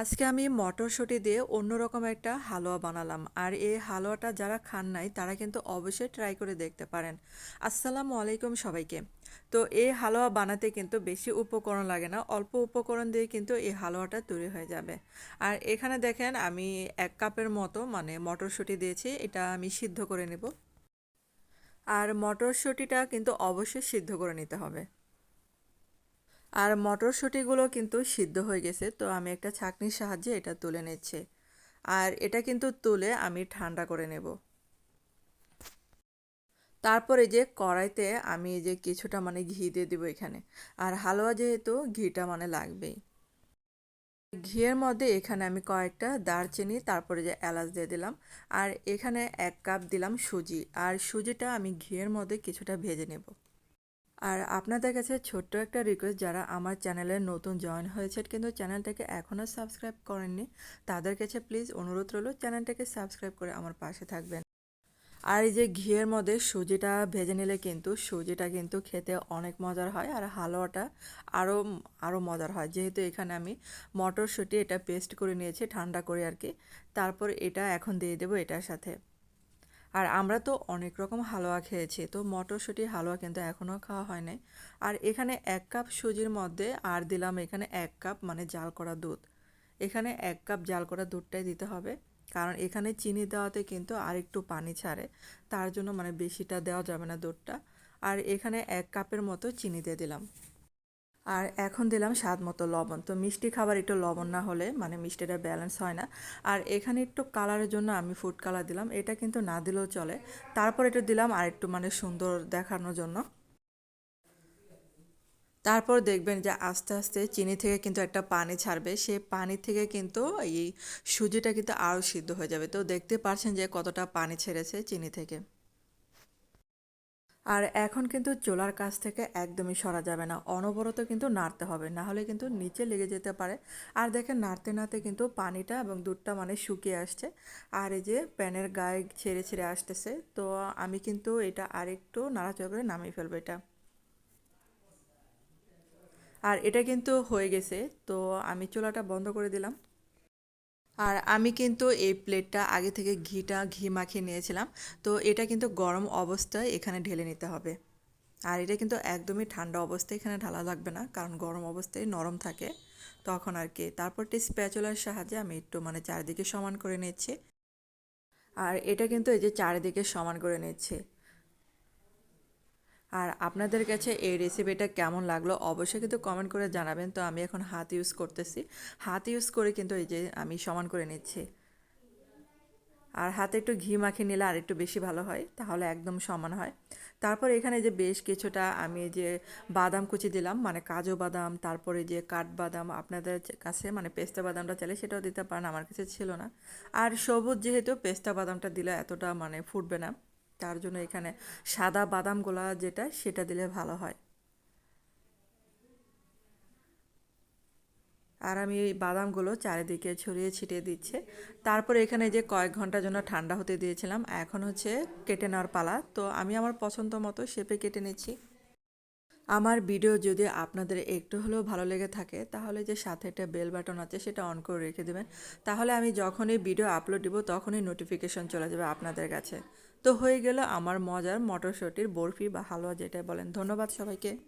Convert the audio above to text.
আজকে আমি মটরশুঁটি দিয়ে অন্যরকম একটা হালুয়া বানালাম। আর এই হালুয়াটা যারা খান নাই, তারা কিন্তু অবশ্যই ট্রাই করে দেখতে পারেন। আসসালামু আলাইকুম সবাইকে। তো এই হালুয়া বানাতে কিন্তু বেশি উপকরণ লাগে না, অল্প উপকরণ দিয়ে কিন্তু এই হালুয়াটা তৈরি হয়ে যাবে। আর এখানে দেখেন, আমি এক কাপের মতো মানে মটরশুঁটি দিয়েছি, এটা আমি সিদ্ধ করে নেব। আর মটরশুঁটিটা কিন্তু অবশ্যই সিদ্ধ করে নিতে হবে। আর মটরশুঁটিগুলো কিন্তু সিদ্ধ হয়ে গেছে, তো আমি একটা ছাঁকনির সাহায্যে এটা তুলে নিচ্ছি। আর এটা কিন্তু তুলে আমি ঠান্ডা করে নেব। তারপরে যে কড়াইতে আমি যে কিছুটা মানে ঘি দিয়ে দেবো এখানে, আর হালুয়া যেহেতু ঘিটা মানে লাগবেই। ঘিয়ের মধ্যে এখানে আমি কয়েকটা দারচিনি, তারপরে যে এলাচ দিয়ে দিলাম, আর এখানে এক কাপ দিলাম সুজি, আর সুজিটা আমি ঘিয়ের মধ্যে কিছুটা ভেজে নেব। আর আপনাদের কাছে ছোট্ট একটা রিকোয়েস্ট যারা আমার চ্যানেলে নতুন জয়েন হয়েছে কিন্তু চ্যানেলটাকে এখনও সাবস্ক্রাইব করেননি, তাদের কাছে প্লিজ অনুরোধ রইল চ্যানেলটাকে সাবস্ক্রাইব করে আমার পাশে থাকবেন। আর এই যে ঘিয়ের মধ্যে সুজিটা ভেজে নিলে কিন্তু সুজিটা কিন্তু খেতে অনেক মজার হয় আর হালুয়াটা আরও আরও মজার হয়। যেহেতু এখানে আমি মটরশুঁটি এটা পেস্ট করে নিয়েছি ঠান্ডা করে আর কি। তারপর এটা এখন দিয়ে দেবো এটার সাথে। আর আমরা তো অনেক রকম হালুয়া খেয়েছি, তো মটরশুঁটি হালুয়া কিন্তু এখনও খাওয়া হয় নাই আর এখানে এক কাপ সুজির মধ্যে আর দিলাম এখানে এক কাপ মানে জাল করা দুধ। এখানে এক কাপ জাল করা দুধটাই দিতে হবে, কারণ এখানে চিনি দেওয়াতে কিন্তু আর একটু পানি ছাড়ে, তার জন্য মানে বেশিটা দেওয়া যাবে না দুধটা। আর এখানে এক কাপের মতো চিনি দিয়ে দিলাম। আর এখন দিলাম স্বাদ মতো লবণ। তো মিষ্টি খাবার একটু লবণ না হলে মানে মিষ্টিটা ব্যালেন্স হয় না। আর এখানে একটু কালারের জন্য আমি ফুড কালার দিলাম। এটা কিন্তু না দিলেও চলে। তারপর একটু দিলাম আর একটু মানে সুন্দর দেখানোর জন্য। তারপর দেখবেন যে আস্তে আস্তে চিনি থেকে কিন্তু একটা পানি ছাড়বে। সে পানি থেকে কিন্তু এই সুজিটা কিন্তু আরও সিদ্ধ হয়ে যাবে। তো দেখতে পারছেন যে কতটা পানি ছেড়েছে চিনি থেকে। আর এখন কিন্তু চোলার কাছ থেকে একদমই সরা যাবে না। অনবরত কিন্তু নাড়তে হবে, না হলে কিন্তু নিচে লেগে যেতে পারে। আর দেখেন, নাড়তে নাড়তে কিন্তু পানিটা এবং দুধটা মানে শুকিয়ে আসছে। আর এই যে প্যানের গায়ে ছেড়ে ছেড়ে আসতেছে, তো আমি কিন্তু এটা আরেকটু নাড়াচড়া করে নামিয়ে ফেলব এটা। আর এটা কিন্তু হয়ে গেছে, তো আমি চোলাটা বন্ধ করে দিলাম। আর আমি কিন্তু এই প্লেটটা আগে থেকে ঘিটা, ঘি মাখিয়ে নিয়েছিলাম। তো এটা কিন্তু গরম অবস্থায় এখানে ঢেলে নিতে হবে। আর এটা কিন্তু একদমই ঠান্ডা অবস্থায় এখানে ঢালা লাগবে না, কারণ গরম অবস্থায় নরম থাকে। তখন আর কি তারপরটি স্প্যাচুলার সাহায্যে আমি একটু মানে চারিদিকে সমান করে নিচ্ছি। আর এটা কিন্তু এই যে চারিদিকে সমান করে নিচ্ছি। আর আপনাদের কাছে এই রেসিপিটা কেমন লাগল অবশ্যই কিন্তু কমেন্ট করে জানাবেন। তো আমি এখন হাত ইউজ করতেছি। হাত ইউজ করে কিন্তু এই যে আমি সমান করে নিচ্ছি। আর হাতে একটু ঘি মাখিয়ে নিলে আর একটু বেশি ভালো হয়, তাহলে একদম সমান হয়। তারপর এখানে যে বেশ কিছুটা আমি যে বাদাম কুচি দিলাম মানে কাজু বাদাম, তারপরে যে কাঠবাদাম, আপনাদের কাছে মানে পেস্তা বাদামটা চাইলে সেটাও দিতে পারেন, আমার কাছে ছিল না। আর সবুজ যেহেতু, পেস্তা বাদামটা দিলে এতটা মানে ফুটবে না। তার জন্য এখানে সাদা বাদাম গোলা যেটা, সেটা দিলে ভালো হয়। আর আমি এই বাদামগুলো চারিদিকে ছড়িয়ে ছিটিয়ে দিচ্ছে। তারপর এখানে যে কয়েক ঘণ্টার জন্য ঠান্ডা হতে দিয়েছিলাম, এখন হচ্ছে কেটে নেওয়ার পালা। তো আমি আমার পছন্দ মতো শেপে কেটে নিচ্ছি। আমার ভিডিও যদি আপনাদের একটু হলেও ভালো লেগে থাকে, তাহলে যে সাথে একটা বেল বাটন আছে সেটা অন করে রেখে দেবেন। তাহলে আমি যখনই ভিডিও আপলোড দিব, তখনই নোটিফিকেশন চলে যাবে আপনাদের কাছে। তো হয়ে গেল আমার মজার মটরশুঁটির বরফি বা হালুয়া যেটা বলেন। ধন্যবাদ সবাইকে।